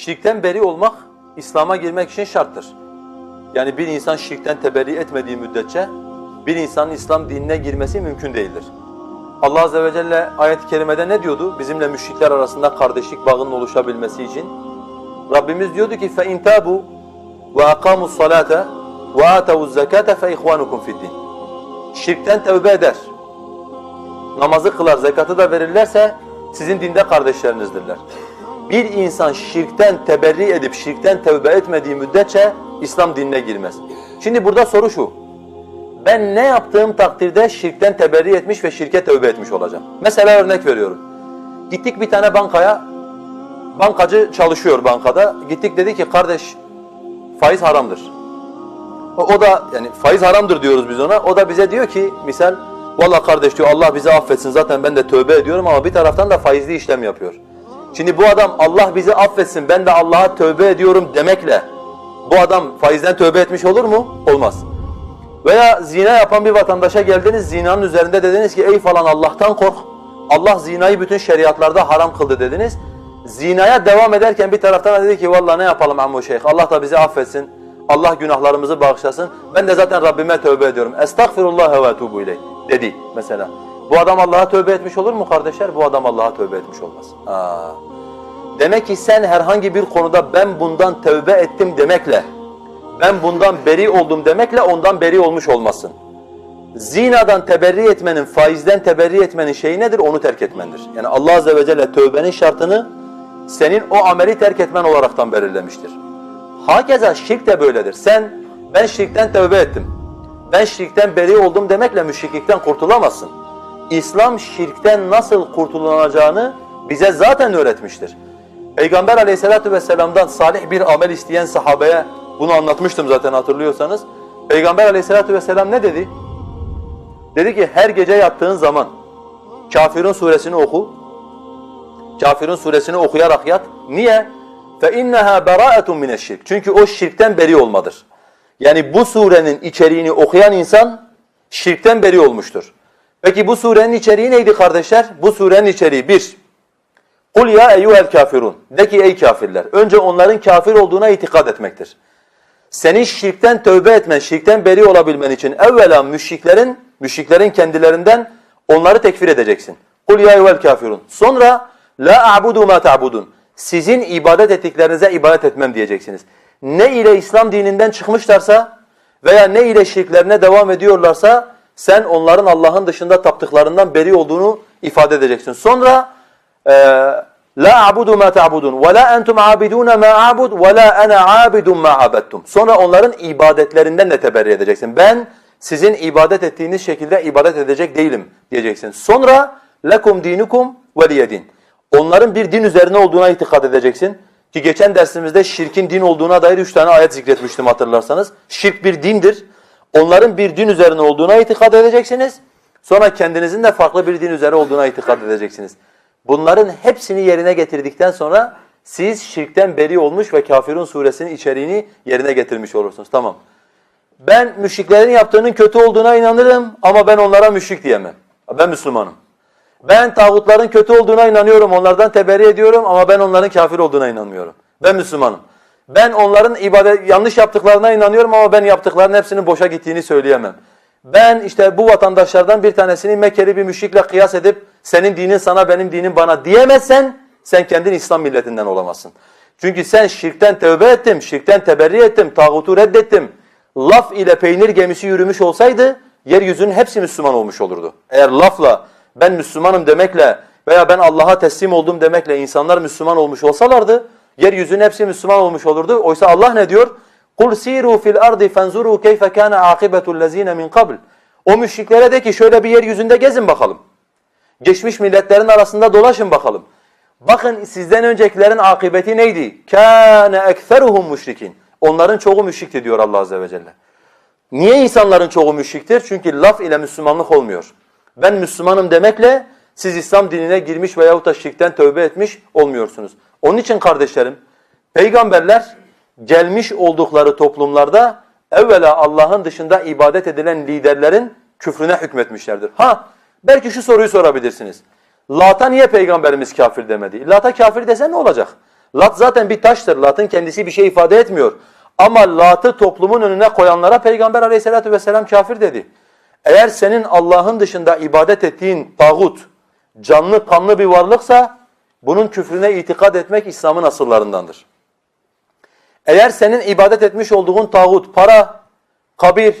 şirkten beri olmak İslam'a girmek için şarttır. Yani bir insan şirkten teberri etmediği müddetçe bir insanın İslam dinine girmesi mümkün değildir. Allah azze ve celle ayet-i kerimede ne diyordu? Bizimle müşrikler arasında kardeşlik bağının oluşabilmesi için. Rabbimiz diyordu ki فَاِنْ تَابُوا وَاَقَامُوا الصَّلَاةَ وَآتَوُوا الزَّكَاةَ فَاِخْوَانُكُمْ فِي الدِّينِ Şirkten tevbe eder. Namazı kılar, zekatı da verirlerse sizin dinde kardeşlerinizdirler. Bir insan şirkten teberri edip şirkten tevbe etmediği müddetçe İslam dinine girmez. Şimdi burada soru şu. Ben ne yaptığım takdirde şirkten teberri etmiş ve şirke tövbe etmiş olacağım. Mesela örnek veriyorum. Gittik bir tane bankaya, bankacı çalışıyor bankada. Gittik dedi ki kardeş faiz haramdır. O, o da yani faiz haramdır diyoruz biz ona. O da bize diyor ki misal Valla kardeş diyor Allah bizi affetsin zaten ben de tövbe ediyorum ama bir taraftan da faizli işlem yapıyor. Şimdi bu adam Allah bizi affetsin ben de Allah'a tövbe ediyorum demekle bu adam faizden tövbe etmiş olur mu? Olmaz. Veya zina yapan bir vatandaşa geldiniz zinanın üzerinde dediniz ki ey falan Allah'tan kork. Allah zinayı bütün şeriatlarda haram kıldı dediniz. Zinaya devam ederken bir taraftan dedi ki vallahi ne yapalım ammo şeyh Allah da bizi affetsin. Allah günahlarımızı bağışlasın. Ben de zaten Rabbime tövbe ediyorum. Estağfirullah ve etubu ileyh dedi mesela. Bu adam Allah'a tövbe etmiş olur mu kardeşler? Bu adam Allah'a tövbe etmiş olmaz. Aa. Demek ki sen herhangi bir konuda ben bundan tövbe ettim demekle, ben bundan beri oldum demekle ondan beri olmuş olmasın. Zinadan teberri etmenin, faizden teberri etmenin şeyi nedir? Onu terk etmendir. Yani Allah Azze ve Celle tövbenin şartını senin o ameli terk etmen olaraktan belirlemiştir. Hakeza şirk de böyledir. Sen, ben şirkten tövbe ettim. Ben şirkten beri oldum demekle müşriklikten kurtulamazsın. İslam şirkten nasıl kurtulunacağını bize zaten öğretmiştir. Peygamber aleyhissalatu vesselam'dan salih bir amel isteyen sahabeye bunu anlatmıştım zaten hatırlıyorsanız. Peygamber aleyhissalatu vesselam ne dedi? Dedi ki her gece yattığın zaman Kafirun suresini oku. Kafirun suresini okuyarak yat. Niye? فَاِنَّهَا بَرَاءَةٌ مِنَ الشِّرْكِ Çünkü o şirkten beri olmadır. Yani bu surenin içeriğini okuyan insan şirkten beri olmuştur. Peki bu surenin içeriği neydi kardeşler? Bu surenin içeriği bir, Kul ya eyyuhel kafirun. De ki ey kafirler. Önce onların kafir olduğuna itikad etmektir. Senin şirkten tövbe etmen, şirkten beri olabilmen için evvela müşriklerin, müşriklerin kendilerinden onları tekfir edeceksin. Kul ya eyyuhel kafirun. Sonra la a'budu ma ta'budun. Sizin ibadet ettiklerinize ibadet etmem diyeceksiniz. Ne ile İslam dininden çıkmışlarsa veya ne ile şirklerine devam ediyorlarsa sen onların Allah'ın dışında taptıklarından beri olduğunu ifade edeceksin. Sonra la a'budu ma ta'budun ve la entum abidun ma a'bud ve la ana abidun ma abadtum. Sonra onların ibadetlerinden de teberri edeceksin. Ben sizin ibadet ettiğiniz şekilde ibadet edecek değilim diyeceksin. Sonra lekum dinukum veliyedin. Onların bir din üzerine olduğuna itikad edeceksin. Ki geçen dersimizde şirkin din olduğuna dair üç tane ayet zikretmiştim hatırlarsanız. Şirk bir dindir. Onların bir din üzerine olduğuna itikad edeceksiniz. Sonra kendinizin de farklı bir din üzere olduğuna itikad edeceksiniz. Bunların hepsini yerine getirdikten sonra siz şirkten beri olmuş ve Kafirun suresinin içeriğini yerine getirmiş olursunuz. Tamam. Ben müşriklerin yaptığının kötü olduğuna inanırım ama ben onlara müşrik diyemem. Ben Müslümanım. Ben tağutların kötü olduğuna inanıyorum, onlardan teberri ediyorum ama ben onların kafir olduğuna inanmıyorum. Ben Müslümanım. Ben onların ibadet yanlış yaptıklarına inanıyorum ama ben yaptıklarının hepsinin boşa gittiğini söyleyemem. Ben işte bu vatandaşlardan bir tanesini Mekkeli bir müşrikle kıyas edip senin dinin sana benim dinim bana diyemezsen sen kendin İslam milletinden olamazsın. Çünkü sen şirkten tövbe ettim, şirkten teberri ettim, tağutu reddettim. Laf ile peynir gemisi yürümüş olsaydı yeryüzünün hepsi Müslüman olmuş olurdu. Eğer lafla ben Müslümanım demekle veya ben Allah'a teslim oldum demekle insanlar Müslüman olmuş olsalardı Yeryüzünün hepsi Müslüman olmuş olurdu. Oysa Allah ne diyor? Kul siru fil ardi fenzuru keyfe kana akibetul lezine min kabl. O müşriklere de ki şöyle bir yeryüzünde gezin bakalım. Geçmiş milletlerin arasında dolaşın bakalım. Bakın sizden öncekilerin akıbeti neydi? Kâne ekferuhum müşrikin. Onların çoğu müşrikti diyor Allah azze ve celle. Niye insanların çoğu müşriktir? Çünkü laf ile Müslümanlık olmuyor. Ben Müslümanım demekle siz İslam dinine girmiş veyahut da şirkten tövbe etmiş olmuyorsunuz. Onun için kardeşlerim, peygamberler gelmiş oldukları toplumlarda evvela Allah'ın dışında ibadet edilen liderlerin küfrüne hükmetmişlerdir. Ha, belki şu soruyu sorabilirsiniz. Lat'a niye peygamberimiz kafir demedi? Lat'a kafir dese ne olacak? Lat zaten bir taştır. Lat'ın kendisi bir şey ifade etmiyor. Ama Lat'ı toplumun önüne koyanlara Peygamber aleyhissalatu vesselam kafir dedi. Eğer senin Allah'ın dışında ibadet ettiğin tağut canlı kanlı bir varlıksa bunun küfrüne itikad etmek İslam'ın asıllarındandır. Eğer senin ibadet etmiş olduğun tağut para, kabir,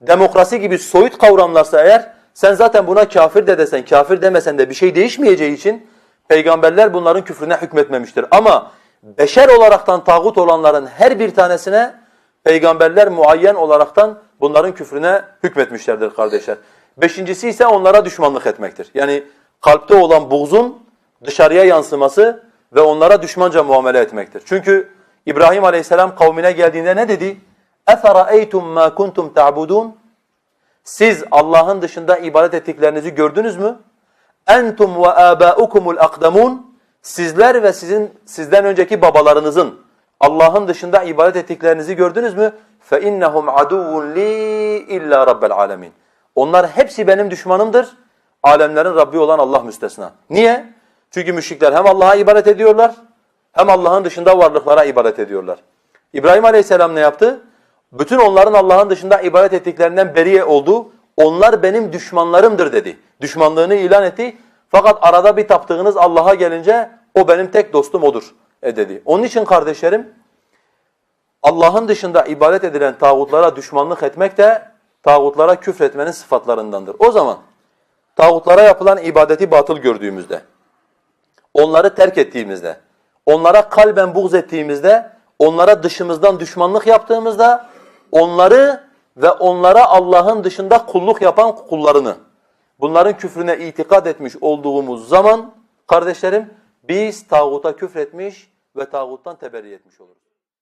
demokrasi gibi soyut kavramlarsa eğer sen zaten buna kafir de desen, kafir demesen de bir şey değişmeyeceği için peygamberler bunların küfrüne hükmetmemiştir. Ama beşer olaraktan tağut olanların her bir tanesine peygamberler muayyen olaraktan bunların küfrüne hükmetmişlerdir kardeşler. Beşincisi ise onlara düşmanlık etmektir. Yani kalpte olan buğzun dışarıya yansıması ve onlara düşmanca muamele etmektir. Çünkü İbrahim Aleyhisselam kavmine geldiğinde ne dedi? اَفَرَأَيْتُمْ مَا كُنْتُمْ تَعْبُدُونَ Siz Allah'ın dışında ibadet ettiklerinizi gördünüz mü? Entum ve abaukumul akdamun Sizler ve sizin sizden önceki babalarınızın Allah'ın dışında ibadet ettiklerinizi gördünüz mü? Fe innahum aduvun li illa rabbel alamin. Onlar hepsi benim düşmanımdır. Alemlerin Rabbi olan Allah müstesna. Niye? Çünkü müşrikler hem Allah'a ibadet ediyorlar hem Allah'ın dışında varlıklara ibadet ediyorlar. İbrahim Aleyhisselam ne yaptı? Bütün onların Allah'ın dışında ibadet ettiklerinden beriye oldu. Onlar benim düşmanlarımdır dedi. Düşmanlığını ilan etti. Fakat arada bir taptığınız Allah'a gelince o benim tek dostum odur e dedi. Onun için kardeşlerim Allah'ın dışında ibadet edilen tağutlara düşmanlık etmek de tağutlara küfretmenin sıfatlarındandır. O zaman tağutlara yapılan ibadeti batıl gördüğümüzde, onları terk ettiğimizde, onlara kalben buğz ettiğimizde, onlara dışımızdan düşmanlık yaptığımızda, onları ve onlara Allah'ın dışında kulluk yapan kullarını, bunların küfrüne itikad etmiş olduğumuz zaman kardeşlerim biz tağuta küfretmiş ve tağuttan teberri etmiş oluruz.